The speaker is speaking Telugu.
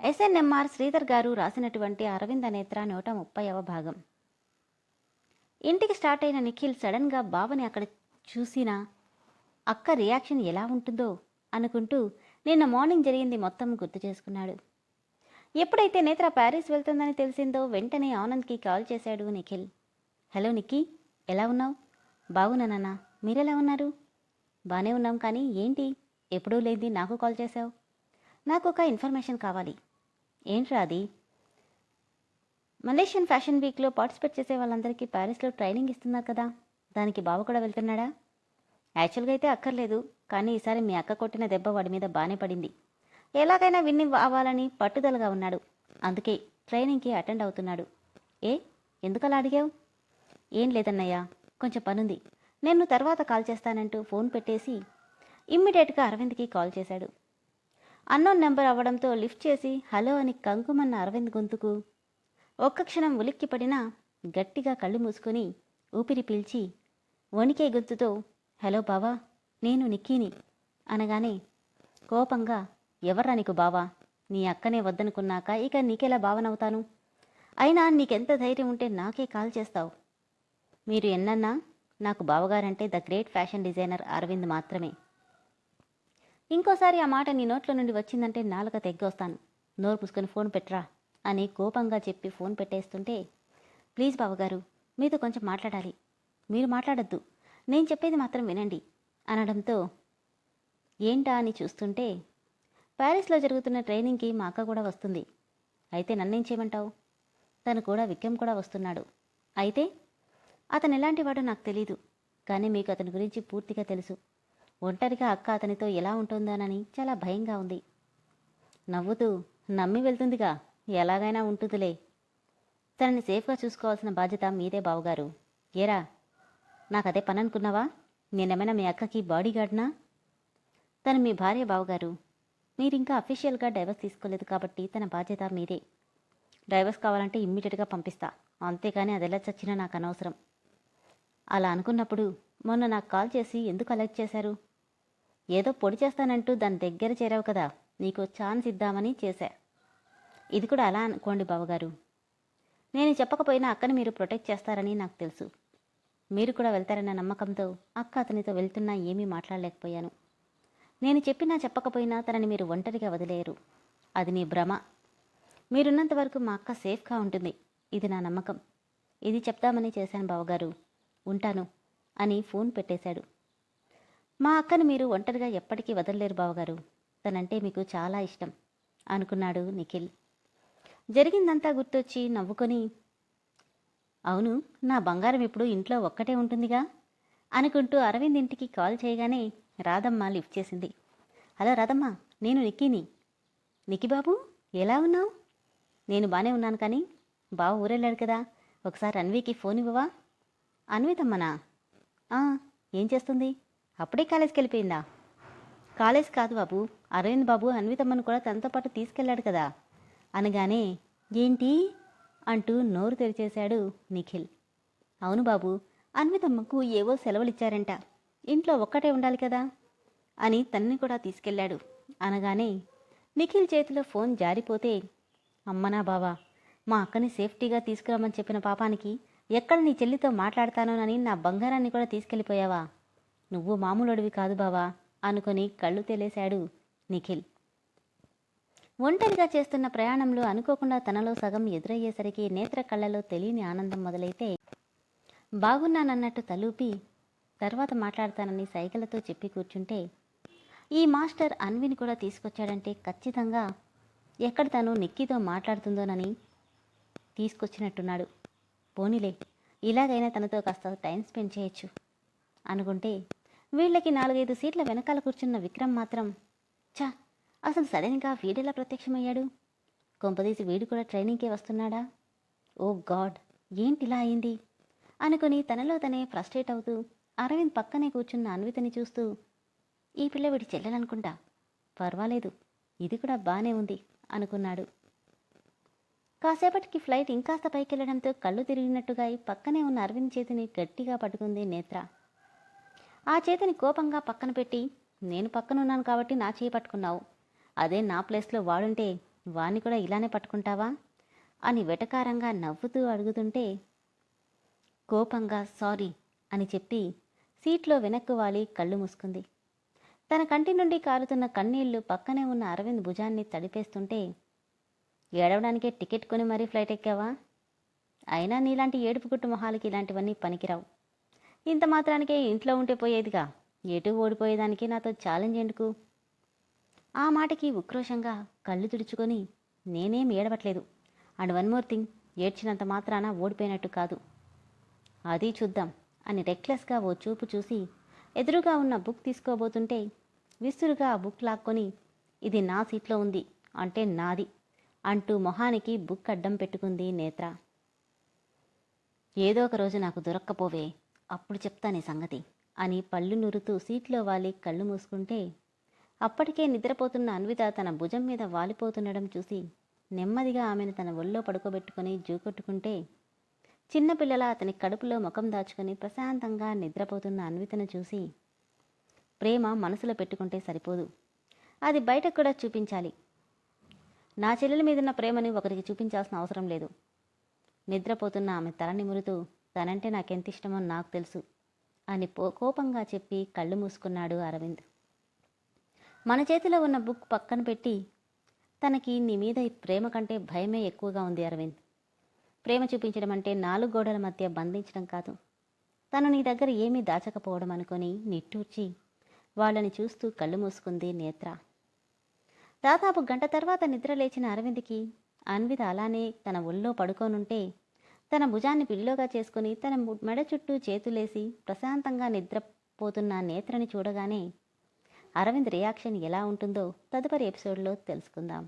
ఎస్ఎన్ఎంఆర్ శ్రీధర్ గారు రాసినటువంటి అరవింద నేత్ర నూట ముప్పైవ భాగం. ఇంటికి స్టార్ట్ అయిన నిఖిల్ సడన్గా బావని అక్కడ చూసినా అక్క రియాక్షన్ ఎలా ఉంటుందో అనుకుంటూ నిన్న మార్నింగ్ జరిగింది మొత్తం గుర్తు చేసుకున్నాడు. ఎప్పుడైతే నేత్ర ప్యారిస్ వెళ్తుందని తెలిసిందో వెంటనే ఆనంద్కి కాల్ చేశాడు నిఖిల్. హలో నిక్కీ ఎలా ఉన్నావు? బాగున్నానన్నా మీరెలా ఉన్నారు? బాగానే ఉన్నాం కానీ ఏంటి? ఎప్పుడూ లేనిది నాకు కాల్ చేశావు. నాకు ఒక ఇన్ఫర్మేషన్ కావాలి. ఏంట్రా అది మలేషియన్ ఫ్యాషన్ వీక్లో పార్టిసిపేట్ చేసే వాళ్ళందరికీ ప్యారిస్లో ట్రైనింగ్ ఇస్తున్నారు కదా. దానికి బావ కూడా వెళ్తున్నాడా? యాక్చువల్గా అయితే అక్కర్లేదు కానీ ఈసారి మీ అక్క కొట్టిన దెబ్బ వాడి మీద బాగానే పడింది. ఎలాగైనా విన్ని అవ్వాలని పట్టుదలగా ఉన్నాడు. అందుకే ట్రైనింగ్కి అటెండ్ అవుతున్నాడు. ఏ? ఎందుకలా అడిగావు? ఏం లేదన్నయ్యా కొంచెం పనుంది. నేను తర్వాత కాల్ చేస్తానంటూ ఫోన్ పెట్టేసి ఇమ్మీడియట్గా అరవింద్కి కాల్ చేశాడు. అన్నోన్ నెంబర్ అవ్వడంతో లిఫ్ట్ చేసి హలో అని కంకుమన్న అరవింద్ గొంతుకు. ఒక్క క్షణం ఉలిక్కి పడినా గట్టిగా కళ్ళు మూసుకొని ఊపిరి పీల్చి వణికే గొంతుతో హలో బావా నేను నిక్కీని అనగానే కోపంగా ఎవర్రా నీకు బావా? నీ అక్కనే వద్దనుకున్నాక ఇక నీకెలా భావనవుతాను అయినా నీకెంత ధైర్యం ఉంటే నాకే కాల్ చేస్తావు. మీరు ఎన్నన్నా నాకు బావగారంటే the great fashion designer Arvind మాత్రమే. ఇంకోసారి ఆ మాట నీ నోట్లో నుండి వచ్చిందంటే నాలుక తెగ్గొస్తాను. నోరు పుసుకొని ఫోన్ పెట్టరా? అని కోపంగా చెప్పి ఫోన్ పెట్టేస్తుంటే ప్లీజ్ బావగారు మీతో కొంచెం మాట్లాడాలి. మీరు మాట్లాడద్దు. నేను చెప్పేది మాత్రం వినండి అనడంతో ఏంటా అని చూస్తుంటే ప్యారిస్లో జరుగుతున్న ట్రైనింగ్కి మా అక్క కూడా వస్తుంది. అయితే నన్నేం చేయమంటావు? తను కూడా విక్రమ్ కూడా వస్తున్నాడు. అయితే అతను ఎలాంటి వాడో నాకు తెలీదు. కానీ మీకు అతని గురించి పూర్తిగా తెలుసు. ఒంటరిగా అక్క అతనితో ఎలా ఉంటుందోనని చాలా భయంగా ఉంది. నవ్వుతూ నమ్మి వెళ్తుందిగా ఎలాగైనా ఉంటుందిలే. తనని సేఫ్గా చూసుకోవాల్సిన బాధ్యత మీదే బావగారు. ఏరా నాకు అదే పని అనుకున్నావా నేనేమైనా మీ అక్కకి బాడీ గార్డ్నా తను మీ భార్య బావగారు. మీరింకా అఫీషియల్గా డైవర్స్ తీసుకోలేదు కాబట్టి తన బాధ్యత మీదే. డైవర్స్ కావాలంటే ఇమ్మీడియట్గా పంపిస్తా. అంతేకాని అది ఎలా చచ్చినా నాకు అనవసరం. అలా అనుకున్నప్పుడు మొన్న నాకు కాల్ చేసి ఎందుకు అలెక్ట్ చేశారు? ఏదో పొడి చేస్తానంటూ దాని దగ్గర చేరావు కదా నీకు ఛాన్స్ ఇద్దామని చేశా. ఇది కూడా అలా అనుకోండి బావగారు. నేను చెప్పకపోయినా అక్కని మీరు ప్రొటెక్ట్ చేస్తారని నాకు తెలుసు. మీరు కూడా వెళ్తారన్న నమ్మకంతో అక్క అతనితో వెళ్తున్నా ఏమీ మాట్లాడలేకపోయాను. నేను చెప్పినా చెప్పకపోయినా తనని మీరు ఒంటరిగా వదిలేయరు అది నీ భ్రమ. మీరున్నంత వరకు మా అక్క సేఫ్గా ఉంటుంది. ఇది నా నమ్మకం. ఇది చెప్దామని చేశాను బావగారు. ఉంటాను అని ఫోన్ పెట్టేశాడు. మా అక్కను మీరు ఒంటరిగా ఎప్పటికీ వదలలేరు బావగారు. తనంటే మీకు చాలా ఇష్టం అనుకున్నాడు నిఖిల్. జరిగిందంతా గుర్తొచ్చి నవ్వుకొని అవును నా బంగారం ఇప్పుడు ఇంట్లో ఒక్కటే ఉంటుందిగా? అనుకుంటూ అరవింద్ ఇంటికి కాల్ చేయగానే రాధమ్మ లిఫ్ట్ చేసింది. హలో రాధమ్మ నేను నిక్కీని. నిక్కి బాబు ఎలా ఉన్నావు? నేను బాగానే ఉన్నాను కానీ బావ ఊరెళ్ళాడు కదా ఒకసారి అన్వికి ఫోన్ ఇవ్వవా? అన్వితమ్మనా? ఏం చేస్తుంది? అప్పుడే కాలేజ్కి వెళ్ళిపోయిందా కాలేజ్ కాదు బాబు. అరవింద్ బాబు అన్వితమ్మను కూడా తనతో పాటు తీసుకెళ్ళాడు కదా. అనగానే ఏంటి? అంటూ నోరు తెరిచేశాడు నిఖిల్. అవును బాబు అన్వితమ్మకు ఏవో సెలవులు ఇచ్చారంట ఇంట్లో ఒక్కటే ఉండాలి కదా? అని తనని కూడా తీసుకెళ్ళాడు. అనగానే నిఖిల్ చేతిలో ఫోన్ జారిపోతే అమ్మనా బావా మా అక్కని సేఫ్టీగా తీసుకురమ్మని చెప్పిన పాపానికి ఎక్కడ నీ చెల్లితో మాట్లాడతానోనని నా బంగారాన్ని కూడా తీసుకెళ్ళిపోయావా? నువ్వు మామూలుడివి కాదు బావా అనుకొని కళ్ళు తెలిసాడు నిఖిల్. ఒంటరిగా చేస్తున్న ప్రయాణంలో అనుకోకుండా తనలో సగం ఎదురయ్యేసరికి నేత్ర కళ్ళలో తెలియని ఆనందం మొదలైతే బాగున్నానన్నట్టు తలూపి తర్వాత మాట్లాడతానని సైగలతో చెప్పి కూర్చుంటే ఈ మాస్టర్ అన్విని కూడా తీసుకొచ్చాడంటే ఖచ్చితంగా ఎక్కడ తను నిక్కితో మాట్లాడుతుందోనని తీసుకొచ్చినట్టున్నాడు. పోనీలే ఇలాగైనా తనతో కాస్త టైం స్పెండ్ చేయొచ్చు అనుకుంటే వీళ్ళకి నాలుగైదు సీట్ల వెనకాల కూర్చున్న విక్రమ్ మాత్రం చా అసలు సడన్గా వీడెలా ప్రత్యక్షమయ్యాడు? కొంపదీసి వీడు కూడా ట్రైనింగ్కే వస్తున్నాడా? ఓ గాడ్ ఏంటిలా అయింది? అనుకుని తనలో తనే ఫ్రస్ట్రేట్ అవుతూ అరవింద్ పక్కనే కూర్చున్న అన్వితని చూస్తూ ఈ పిల్ల వీడి చెల్లెలనుకుంటా? పర్వాలేదు ఇది కూడా బానే ఉంది అనుకున్నాడు. కాసేపటికి ఫ్లైట్ ఇంకాస్త పైకెళ్ళడంతో కళ్ళు తిరిగినట్టుగా పక్కనే ఉన్న అరవింద్ చేతిని గట్టిగా పట్టుకుంది నేత్ర. ఆ చేతిని కోపంగా పక్కన పెట్టి నేను పక్కనున్నాను కాబట్టి నా చేయి పట్టుకున్నావు. అదే నా ప్లేస్లో వాడుంటే వాణ్ణి కూడా ఇలానే పట్టుకుంటావా? అని వెటకారంగా నవ్వుతూ అడుగుతుంటే కోపంగా సారీ అని చెప్పి సీట్లో వెనక్కు వాలి కళ్ళు మూసుకుంది. తన కంటి నుండి కారుతున్న కన్నీళ్ళు పక్కనే ఉన్న అరవింద్ భుజాన్ని తడిపేస్తుంటే ఏడవడానికే టికెట్ కొని మరీ ఫ్లైట్ ఎక్కావా? అయినా నీలాంటి ఏడుపుగుట్టు మొహాలకి ఇలాంటివన్నీ పనికిరావు. ఇంత మాత్రానికే ఇంట్లో ఉంటే పోయేదిగా. ఎటు ఓడిపోయేదానికి నాతో ఛాలెంజ్ ఎందుకు? ఆ మాటకి ఉక్రోషంగా కళ్ళు తుడుచుకొని నేనేం ఏడవట్లేదు. అండ్ వన్ మోర్ థింగ్ ఏడ్చినంత మాత్రాన ఓడిపోయినట్టు కాదు. అది చూద్దాం అని రెక్లెస్గా ఓ చూపు చూసి ఎదురుగా ఉన్న బుక్ తీసుకోబోతుంటే విసురుగా ఆ బుక్ లాక్కొని ఇది నా సీట్లో ఉంది అంటే నాది అంటూ మొహానికి బుక్ అడ్డం పెట్టుకుంది నేత్ర. ఏదో ఒక రోజు నాకు దొరక్కపోవే. అప్పుడు చెప్తానే సంగతి అని పళ్ళు నురుతూ సీట్లో వాలి కళ్ళు మూసుకుంటే అప్పటికే నిద్రపోతున్న అన్విత తన భుజం మీద వాలిపోతుండడం చూసి నెమ్మదిగా ఆమెను తన ఒళ్ళో పడుకోబెట్టుకుని జూకొట్టుకుంటే చిన్నపిల్లల అతని కడుపులో ముఖం దాచుకుని ప్రశాంతంగా నిద్రపోతున్న అన్వితను చూసి ప్రేమ మనసులో పెట్టుకుంటే సరిపోదు. అది బయటకు కూడా చూపించాలి. నా చెల్లెల మీదున్న ప్రేమని ఒకరికి చూపించాల్సిన అవసరం లేదు. నిద్రపోతున్న ఆమె తల నిమురుతూ తనంటే నాకెంత ఇష్టమో నాకు తెలుసు అని పో కోపంగా చెప్పి కళ్ళు మూసుకున్నాడు అరవింద్. మన చేతిలో ఉన్న బుక్ పక్కన పెట్టి తనకి నీ మీద ప్రేమ కంటే భయమే ఎక్కువగా ఉంది అరవింద్. ప్రేమ చూపించడం అంటే నాలుగు గోడల మధ్య బంధించడం కాదు. తను నీ దగ్గర ఏమీ దాచకపోవడం అనుకొని నిట్టూర్చి వాళ్ళని చూస్తూ కళ్ళు మూసుకుంది నేత్ర. దాదాపు గంట తర్వాత నిద్ర లేచిన అరవింద్కి అన్విత అలానే తన ఒళ్ళో పడుకోనుంటే తన భుజాన్ని పిల్లోగా చేసుకుని తన మెడ చుట్టూ చేతులేసి ప్రశాంతంగా నిద్రపోతున్న నేత్రని చూడగానే అరవింద్ రియాక్షన్ ఎలా ఉంటుందో తదుపరి ఎపిసోడ్లో తెలుసుకుందాం.